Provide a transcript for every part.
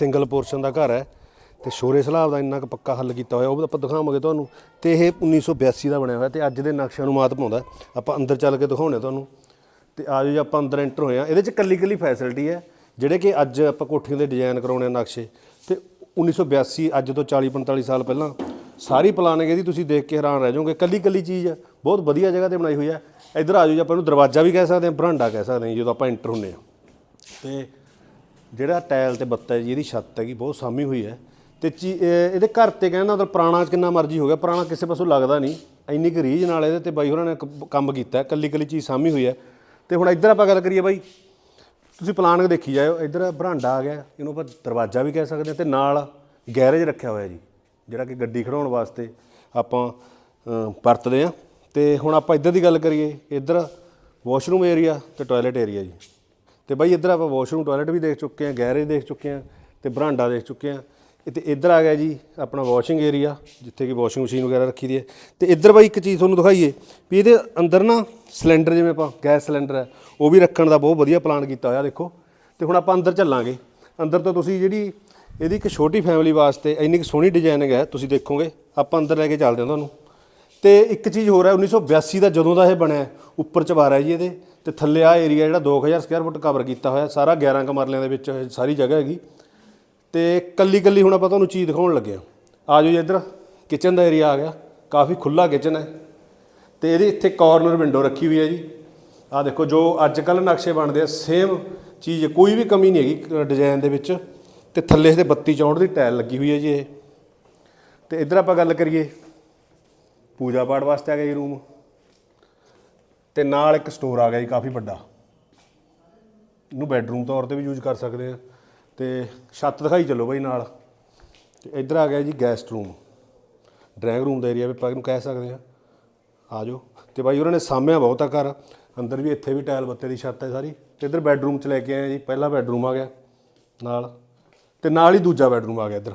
Single portion ਦਾ ਘਰ ਹੈ ਤੇ ਸ਼ੋਰੇ ਸਲਾਬ ਦਾ ਇੰਨਾ ਕੁ ਪੱਕਾ ਹੱਲ ਕੀਤਾ ਹੋਇਆ, ਉਹ ਵੀ ਆਪਾਂ ਦਿਖਾਵਾਂਗੇ ਤੁਹਾਨੂੰ। ਤੇ ਇਹ 1982 ਦਾ ਬਣਿਆ ਹੋਇਆ ਤੇ ਅੱਜ ਦੇ ਨਕਸ਼ਿਆਂ ਨੂੰ ਮਾਤ ਪਾਉਂਦਾ। ਆਪਾਂ ਅੰਦਰ ਚੱਲ ਕੇ ਦਿਖਾਉਣੇ ਤੁਹਾਨੂੰ। ਤੇ ਆਜੋ ਜੀ, ਆਪਾਂ ਅੰਦਰ ਐਂਟਰ ਹੋਏ ਆ ਇਹਦੇ ਚ ਕੱਲੀ ਕੱਲੀ ਫੈਸਿਲਿਟੀ ਹੈ, ਜਿਹੜੇ ਕਿ ਅੱਜ ਆਪਾਂ ਕੋਠੀਆਂ ਦੇ ਡਿਜ਼ਾਈਨ ਕਰਾਉਣੇ ਆ ਨਕਸ਼ੇ। ਤੇ 1982 ਅੱਜ ਤੋਂ 40 45 ਸਾਲ ਪਹਿਲਾਂ ਸਾਰੀ ਪਲਾਨਿੰਗ ਇਹਦੀ, ਤੁਸੀਂ ਦੇਖ ਕੇ ਹੈਰਾਨ ਰਹਿ ਜਾਓਗੇ। ਕੱਲੀ ਕੱਲੀ ਚੀਜ਼ ਹੈ, ਬਹੁਤ ਵਧੀਆ ਜਗ੍ਹਾ ਤੇ ਬਣਾਈ ਹੋਈ ਹੈ। ਇੱਧਰ ਆਜੋ ਜੀ, ਆਪਾਂ ਇਹਨੂੰ ਦਰਵਾਜ਼ਾ ਵੀ ਕਹਿ ਸਕਦੇ ਹਾਂ, ਬਰਾਂਡਾ ਕਹਿ ਸਕਦੇ ਹਾਂ ਜਦੋਂ ਆਪਾਂ ਐਂਟਰ ਹੁੰਨੇ ਆ ਤੇ ਜਿਹੜਾ ਟਾਇਲ ਤੇ ਬੱਤਾ ਹੈ ਜੀ ਇਹਦੀ ਛੱਤ ਹੈਗੀ ਬਹੁਤ ਸਾਮੀ ਹੋਈ ਹੈ। ਤੇ ਚੀ- ਇਹ- ਇਹਦੇ ਘਰ ਤੇ ਕਹਿੰਦਾ ਤਾਂ ਪੁਰਾਣਾ ਕਿੰਨਾ ਮਰਜ਼ੀ ਹੋ ਗਿਆ ਪੁਰਾਣਾ ਕਿਸੇ ਪਾਸੋਂ ਲੱਗਦਾ ਨਹੀਂ। ਇੰਨੀ ਕੁ ਰੀਝ ਨਾਲ ਇਹਦੇ ਤੇ ਬਾਈ ਹੋਰਾਂ ਨੇ ਕ- ਕੰਮ ਕੀਤਾ ਹੈ, ਕੱਲੀ ਕੱਲੀ ਚੀਜ਼ ਸਾਮੀ ਹੋਈ ਹੈ। ਤੇ ਹੁਣ ਇੱਧਰ ਆਪਾਂ ਗੱਲ ਕਰੀਏ ਬਾਈ ਤੁਸੀਂ ਪਲਾਨ ਦੇਖੀ ਜਾਇਓ ਇੱਧਰ ਬਰਾਂਡਾ ਆ ਗਿਆ ਇਹਨੂੰ ਆਪਾਂ ਦਰਵਾਜ਼ਾ ਵੀ ਕਹਿ ਸਕਦੇ ਹਾਂ ਤੇ ਨਾਲ ਗੈਰੇਜ ਰੱਖਿਆ ਹੋਇਆ ਜੀ ਜਿਹੜਾ ਕਿ ਗੱਡੀ ਖੜਾਉਣ ਵਾਸਤੇ ਆਪਾਂ ਅ, ਵਰਤਦੇ ਆ ਤੇ ਹੁਣ ਆਪਾਂ ਇੱਧਰ ਦੀ ਗੱਲ ਕਰੀਏ ਇੱਧਰ ਵਾਸ਼ਰੂਮ ਏਰੀਆ ਤੇ ਟਾਇਲਟ ਏਰੀਆ ਜੀ। ਤੇ ਬਾਈ ਇੱਧਰ ਆਪਾਂ ਵਾਸ਼ਰੂਮ ਟਾਇਲਟ ਵੀ ਦੇਖ ਚੁੱਕੇ ਆ ਗੈਰੇਜ ਦੇਖ ਚੁੱਕੇ ਆ ਤੇ ਬਰਾਂਡਾ ਦੇਖ ਚੁੱਕੇ ਆ ਤੇ ਇੱਧਰ ਆ ਗਿਆ ਜੀ ਆਪਣਾ ਵਾਸ਼ਿੰਗ ਏਰੀਆ, ਜਿੱਥੇ ਕਿ ਵਾਸ਼ਿੰਗ ਮਸ਼ੀਨ ਵਗੈਰਾ ਰੱਖੀ ਦੀ ਹੈ। ਤੇ ਇੱਧਰ ਬਾਈ ਇੱਕ ਚੀਜ਼ ਤੁਹਾਨੂੰ ਦਿਖਾਈਏ ਵੀ ਇਹਦੇ ਅੰਦਰ ਨਾ ਸਿਲੰਡਰ ਜਿਵੇਂ ਆਪਾਂ ਗੈਸ ਸਿਲੰਡਰ ਹੈ, ਉਹ ਵੀ ਰੱਖਣ ਦਾ ਬਹੁਤ ਵਧੀਆ ਪਲਾਨ ਕੀਤਾ ਹੋਇਆ ਦੇਖੋ। ਤੇ ਹੁਣ ਆਪਾਂ ਅੰਦਰ ਚੱਲਾਂਗੇ। ਅੰਦਰ ਤੋਂ ਤੁਸੀਂ ਜਿਹੜੀ ਇਹਦੀ ਇੱਕ ਛੋਟੀ ਫੈਮਿਲੀ ਵਾਸਤੇ ਇੰਨੀ ਕੁ ਸੋਹਣੀ ਡਿਜ਼ਾਈਨਿੰਗ ਹੈ ਤੁਸੀਂ ਦੇਖੋਗੇ। ਆਪਾਂ ਅੰਦਰ ਲੈ ਕੇ ਚੱਲਦੇ ਹਾਂ ਤੁਹਾਨੂੰ। ਤੇ ਇੱਕ ਚੀਜ਼ ਹੋਰ ਹੈ 1982 ਦਾ ਜਦੋਂ ਦਾ ਇਹ ਬਣਿਆ, ਉੱਪਰ ਚਵਾਰਾ ਹੈ ਜੀ ਇਹਦੇ। ਤੇ ਥੱਲੇ ਆ ਏਰੀਆ ਜਿਹੜਾ 2000 ਸਕੁਅਰ ਫੁੱਟ ਕਵਰ ਕੀਤਾ ਹੋਇਆ, ਸਾਰਾ 11 ਕਮਰਲਿਆਂ ਦੇ ਵਿੱਚ ਸਾਰੀ ਜਗ੍ਹਾ ਹੈਗੀ। ਤੇ ਕੱਲੀ ਕੱਲੀ ਹੁਣ ਆਪਾਂ ਤੁਹਾਨੂੰ ਚੀਜ਼ ਦਿਖਾਉਣ ਲੱਗੇ ਆ ਆ ਜਾਓ ਜੀ ਇੱਧਰ ਕਿਚਨ ਦਾ ਏਰੀਆ ਆ ਗਿਆ, ਕਾਫੀ ਖੁੱਲਾ ਕਿਚਨ ਹੈ। ਤੇ ਇਹਦੇ ਇੱਥੇ ਕਾਰਨਰ ਵਿੰਡੋ ਰੱਖੀ ਹੋਈ ਹੈ ਜੀ। ਆ ਦੇਖੋ, ਜੋ ਅੱਜ ਕੱਲ ਨਕਸ਼ੇ ਬਣਦੇ ਆ ਸੇਮ ਚੀਜ਼, ਕੋਈ ਵੀ ਕਮੀ ਨਹੀਂ ਹੈਗੀ ਡਿਜ਼ਾਈਨ ਦੇ ਵਿੱਚ। ਤੇ ਥੱਲੇ ਇਹਦੇ 32 ਚੌਂਹਠ ਦੀ ਟਾਇਲ ਲੱਗੀ ਹੋਈ ਹੈ ਜੀ ਇਹ। ਤੇ ਇੱਧਰ ਆਪਾਂ ਗੱਲ ਕਰੀਏ, ਪੂਜਾ ਪਾਠ ਵਾਸਤੇ ਆ ਗਿਆ ਜੀ ਰੂਮ ਤੇ ਨਾਲ ਇੱਕ ਸਟੋਰ ਆ ਗਿਆ ਜੀ, ਕਾਫੀ ਵੱਡਾ। ਇਹਨੂੰ ਬੈੱਡਰੂਮ ਤੌਰ ਤੇ ਵੀ ਯੂਜ਼ ਕਰ ਸਕਦੇ ਆ। ਤੇ ਛੱਤ ਦਿਖਾਈ ਚੱਲੋ ਬਾਈ ਨਾਲ। ਤੇ ਇੱਧਰ ਆ ਗਿਆ ਜੀ ਗੈਸਟ ਰੂਮ ਡਰਾਇੰਗ ਰੂਮ ਦਾ ਏਰੀਆ ਵੀ ਆਪਾਂ ਇਹਨੂੰ ਕਹਿ ਸਕਦੇ ਆ। ਆ ਜਾਓ। ਤੇ ਬਾਈ ਉਹਨਾਂ ਨੇ ਸਾਂਭਿਆ ਬਹੁਤ ਆ ਘਰ। ਅੰਦਰ ਵੀ ਇੱਥੇ ਵੀ ਟਾਇਲ ਬੱਤੇ ਦੀ ਛੱਤ ਹੈ ਸਾਰੀ। ਤੇ ਇੱਧਰ ਬੈੱਡਰੂਮ ਚ ਲੈ ਕੇ ਆਏ ਜੀ। ਪਹਿਲਾ ਬੈੱਡਰੂਮ ਆ ਗਿਆ ਨਾਲ। ਤੇ ਨਾਲ ਹੀ ਦੂਜਾ ਬੈੱਡਰੂਮ ਆ ਗਿਆ ਇੱਧਰ।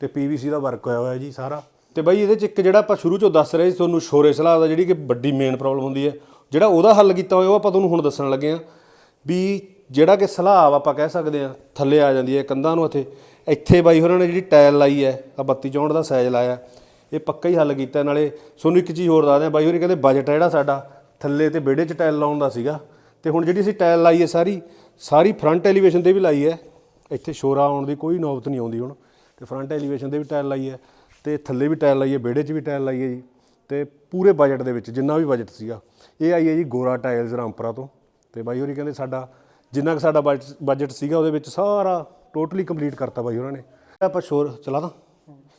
ਤੇ ਪੀਵੀਸੀ ਦਾ ਵਰਕ ਹੋਇਆ ਹੋਇਆ ਜੀ ਸਾਰਾ। ਤੇ ਬਾਈ ਇਹਦੇ ਚ ਇੱਕ ਜਿਹੜਾ ਆਪਾਂ ਸ਼ੁਰੂ ਚੋਂ ਦੱਸ ਰਹੇ ਸੀ ਤੁਹਾਨੂੰ ਸ਼ੋਰੇ ਸਲਾਹ ਦਾ ਜਿਹੜੀ ਕਿ ਵੱਡੀ ਮੇਨ ਪ੍ਰੋਬਲਮ ਹੁੰਦੀ ਹੈ, ਜਿਹੜਾ ਉਹਦਾ ਹੱਲ ਕੀਤਾ ਹੋਇਆ ਉਹ ਆਪਾਂ ਤੁਹਾਨੂੰ ਹੁਣ ਦੱਸਣ ਲੱਗੇ ਆ ਵੀ ਜਿਹੜਾ ਕਿ ਸਲਾਬ ਆਪਾਂ ਕਹਿ ਸਕਦੇ ਆ ਥੱਲੇ ਆ ਜਾਂਦੀ ਹੈ ਕੰਧਾਂ ਨੂੰ ਇੱਥੇ ਇੱਥੇ ਬਾਈ ਹੋਰਾਂ ਨੇ ਜਿਹੜੀ ਟਾਇਲ ਲਾਈ ਹੈ ਆ 32 ਚੌਂਹਠ ਦਾ ਸਾਈਜ਼ ਲਾਇਆ, ਇਹ ਪੱਕਾ ਹੀ ਹੱਲ ਕੀਤਾ ਨਾਲੇ ਤੁਹਾਨੂੰ ਇੱਕ ਚੀਜ਼ ਹੋਰ ਦੱਸਦੇ ਆ ਬਾਈ ਹੋਰੀ ਕਹਿੰਦੇ ਬਜਟ ਹੈ ਜਿਹੜਾ ਸਾਡਾ, ਥੱਲੇ ਤੇ ਵਿਹੜੇ 'ਚ ਟਾਇਲ ਲਾਉਣ ਦਾ ਸੀਗਾ। ਤੇ ਹੁਣ ਜਿਹੜੀ ਅਸੀਂ ਟਾਇਲ ਲਾਈ ਹੈ ਸਾਰੀ ਸਾਰੀ ਫਰੰਟ ਐਲੀਵੇਸ਼ਨ ਤੇ ਵੀ ਲਾਈ ਹੈ। ਇੱਥੇ ਸ਼ੋਰਾ ਆਉਣ ਦੀ ਕੋਈ ਨੌਬਤ ਨਹੀਂ ਆਉਂਦੀ ਹੁਣ। ਤੇ ਫਰੰਟ ਐਲੀਵੇਸ਼ਨ ਤੇ ਵੀ ਟਾਇਲ ਲਾਈ ਹੈ। ਤੇ ਥੱਲੇ ਵੀ ਟਾਇਲ ਲਾਈਏ, ਵਿਹੜੇ 'ਚ ਵੀ ਟਾਇਲ ਲਾਈਏ ਜੀ, ਤੇ ਪੂਰੇ ਬਜਟ ਦੇ ਵਿੱਚ ਜਿੰਨਾ ਵੀ ਬਜਟ ਸੀਗਾ, ਇਹ ਆਈ ਹੈ ਜੀ ਗੋਰਾ ਟਾਇਲਸ ਰਾਮਪੁਰਾ ਤੋਂ। ਤੇ ਬਾਈ ਹੋਰੀ ਕਹਿੰਦੇ ਸਾਡਾ, ਜਿੰਨਾ ਕੁ ਸਾਡਾ ਬਜਟ ਸੀਗਾ ਉਹਦੇ ਵਿੱਚ ਸਾਰਾ ਟੋਟਲੀ ਕੰਪਲੀਟ ਕਰਤਾ ਬਾਈ ਹੋਰਾਂ ਨੇ। ਆਪਾਂ ਸ਼ੋਰ ਚਲਾ ਦਾਂ।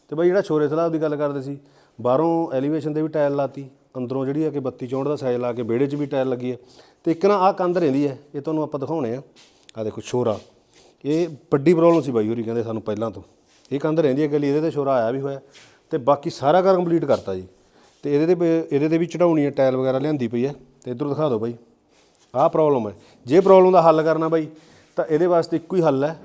ਤੇ ਬਾਈ ਜਿਹੜਾ ਸ਼ੋਰੇ ਸਲਾਬ ਦੀ ਗੱਲ ਕਰਦੇ ਸੀ, ਬਾਹਰੋਂ ਐਲੀਵੇਸ਼ਨ ਦੇ ਵੀ ਟਾਇਲ ਲਾਤੀ, ਅੰਦਰੋਂ ਜਿਹੜੀ ਆ ਕਿ 32 ਚੌਂਹਠ ਦਾ ਸਾਈਜ਼ ਲਾ ਕੇ ਵਿਹੜੇ 'ਚ ਵੀ ਟਾਇਲ ਲੱਗੀ ਹੈ। ਤੇ ਇੱਕ ਨਾ ਆਹ ਕੰਧ ਰਹਿੰਦੀ ਹੈ, ਇਹ ਤੁਹਾਨੂੰ ਆਪਾਂ ਦਿਖਾਉਣੇ ਆ। ਆ ਦੇਖੋ ਸ਼ੋਰਾ। ਇਹ ਵੱਡੀ ਪ੍ਰੋਬਲਮ ਸੀ ਬਾਈ ਹੋਰੀ ਕਹਿੰਦੇ ਸਾਨੂੰ ਪਹਿਲਾਂ ਤੋਂ। ਇਹ ਕੰਧ ਰਹਿੰਦੀ ਹੈ ਗਲੀ, ਇਹਦੇ ਤੇ ਸ਼ੋਰਾ ਆਇਆ ਵੀ ਹੋਇਆ। ਤੇ ਬਾਕੀ ਸਾਰਾ ਘਰ ਕੰਪਲੀਟ ਕਰਤਾ ਜੀ। ਤੇ ਇਹਦੇ ਤੇ ਇਹਦੇ ਤੇ ਵੀ ਚੜਾਉਣੀ ਹੈ, ਟਾਇਲ ਵਗੈਰਾ ਲਿਆਂਦੀ ਪਈ ਹੈ। ਤੇ ਇਧਰ ਦਿਖਾ ਦਿਓ ਬਾਈ। ਆਹ ਪ੍ਰੋਬਲਮ ਹੈ। ਜੇ ਪ੍ਰੋਬਲਮ ਦਾ ਹੱਲ ਕਰਨਾ ਬਾਈ, ਤਾਂ ਇਹਦੇ ਵਾਸਤੇ ਇੱਕੋ ਹੀ ਹੱਲ ਹੈ।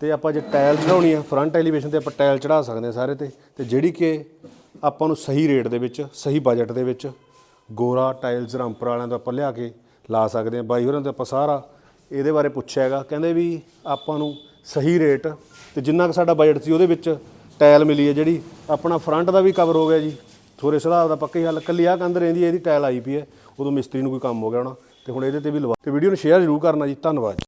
ਤੇ ਆਪਾਂ ਜੇ ਟਾਇਲ ਚੜਾਉਣੀ ਹੈ ਫਰੰਟ ਐਲੀਵੇਸ਼ਨ ਤੇ ਆਪਾਂ ਟਾਇਲ ਚੜਾ ਸਕਦੇ ਹਾਂ ਸਾਰੇ ਤੇ। ਤੇ ਜਿਹੜੀ ਕਿ ਆਪਾਂ ਨੂੰ ਸਹੀ ਰੇਟ ਦੇ ਵਿੱਚ, ਸਹੀ ਬਜਟ ਦੇ ਵਿੱਚ ਗੋਰਾ ਟਾਇਲਸ ਰਾਮਪੁਰ ਵਾਲਿਆਂ ਤੋਂ ਆਪਾਂ ਲਿਆ ਕੇ ਲਾ ਸਕਦੇ ਹਾਂ। ਬਾਈ ਹੋਰਾਂ ਤੋਂ ਆਪਾਂ ਸਾਰਾ ਇਹਦੇ ਬਾਰੇ ਪੁੱਛਿਆ ਹੈਗਾ। ਕਹਿੰਦੇ ਵੀ ਆਪਾਂ ਨੂੰ ਸਹੀ ਰੇਟ ਤੇ ਜਿੰਨਾ ਕੁ ਸਾਡਾ ਬਜਟ ਸੀ ਉਹਦੇ ਵਿੱਚ ਟਾਇਲ ਮਿਲੀ ਹੈ ਜਿਹੜੀ ਆਪਣਾ ਫਰੰਟ ਦਾ ਵੀ ਕਵਰ ਹੋ ਗਿਆ ਜੀ। ਥੋੜੇ ਸੁਧਾਰ ਦਾ ਪੱਕਾ ਹੀ ਹੱਲ। ਕੱਲੀ ਆ ਕੰਧ ਰਹਿੰਦੀ ਹੈ, ਇਹਦੀ ਟਾਇਲ ਆਈ ਪਈ ਹੈ। ਉਦੋਂ ਮਿਸਤਰੀ ਨੂੰ ਕੋਈ ਕੰਮ ਹੋ ਗਿਆ ਹੋਣਾ ਤੇ ਹੁਣ ਇਹਦੇ ਤੇ ਵੀ ਲਵਾ ਤੇ ਵੀਡੀਓ ਨੂੰ ਸ਼ੇਅਰ ਜ਼ਰੂਰ ਕਰਨਾ ਜੀ। ਧੰਨਵਾਦ